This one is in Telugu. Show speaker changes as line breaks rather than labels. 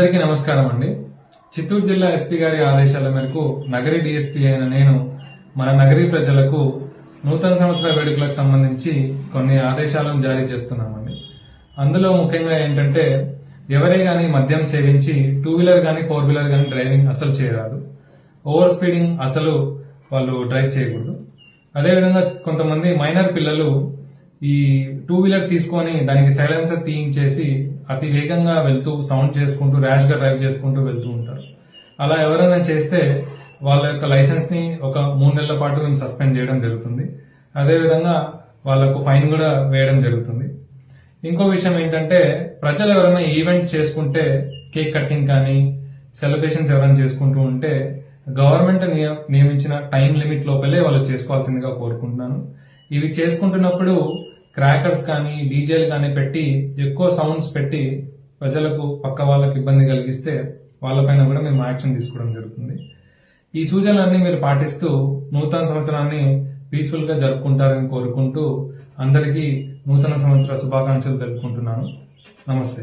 అందరికీ నమస్కారం అండి. చిత్తూరు జిల్లా ఎస్పీ గారి ఆదేశాల మేరకు నగరి డిఎస్పీ అయిన నేను మన నగరీ ప్రజలకు నూతన సంవత్సర వేడుకలకు సంబంధించి కొన్ని ఆదేశాలను జారీ చేస్తున్నామండి. అందులో ముఖ్యంగా ఏంటంటే ఎవరే గాని మద్యం సేవించి టూ వీలర్ కానీ ఫోర్ వీలర్ కానీ డ్రైవింగ్ అసలు చేయరాదు. ఓవర్ స్పీడింగ్ అసలు వాళ్ళు డ్రైవ్ చేయకూడదు. అదేవిధంగా కొంతమంది మైనర్ పిల్లలు ఈ టూ వీలర్ తీసుకొని దానికి సైలెన్సర్ తీయించేసి అతి వేగంగా వెళ్తూ సౌండ్ చేసుకుంటూ ర్యాష్గా డ్రైవ్ చేసుకుంటూ వెళ్తూ ఉంటారు. అలా ఎవరైనా చేస్తే వాళ్ళ యొక్క లైసెన్స్ని ఒక మూడు నెలల పాటు మేము సస్పెండ్ చేయడం జరుగుతుంది. అదేవిధంగా వాళ్ళకు ఫైన్ కూడా వేయడం జరుగుతుంది. ఇంకో విషయం ఏంటంటే ప్రజలు ఎవరైనా ఈవెంట్స్ చేసుకుంటే కేక్ కటింగ్ కానీ సెలబ్రేషన్స్ ఎవరైనా చేసుకుంటూ ఉంటే గవర్నమెంట్ నియ- నియమించిన టైం లిమిట్ లోపలే వాళ్ళు చేసుకోవాల్సిందిగా కోరుకుంటున్నాను. ఇవి చేసుకుంటున్నప్పుడు క్రాకర్స్ కానీ డీజేలు కానీ పెట్టి ఎక్కువ సౌండ్స్ పెట్టి ప్రజలకు పక్క వాళ్ళకి ఇబ్బంది కలిగిస్తే వాళ్ళపైన కూడా మేము యాక్షన్ తీసుకోవడం జరుగుతుంది. ఈ సూచనలన్నీ మీరు పాటిస్తూ నూతన సంవత్సరాన్ని పీస్ఫుల్గా జరుపుకుంటారని కోరుకుంటూ అందరికీ నూతన సంవత్సర శుభాకాంక్షలు తెలుపుకుంటున్నాను. నమస్తే.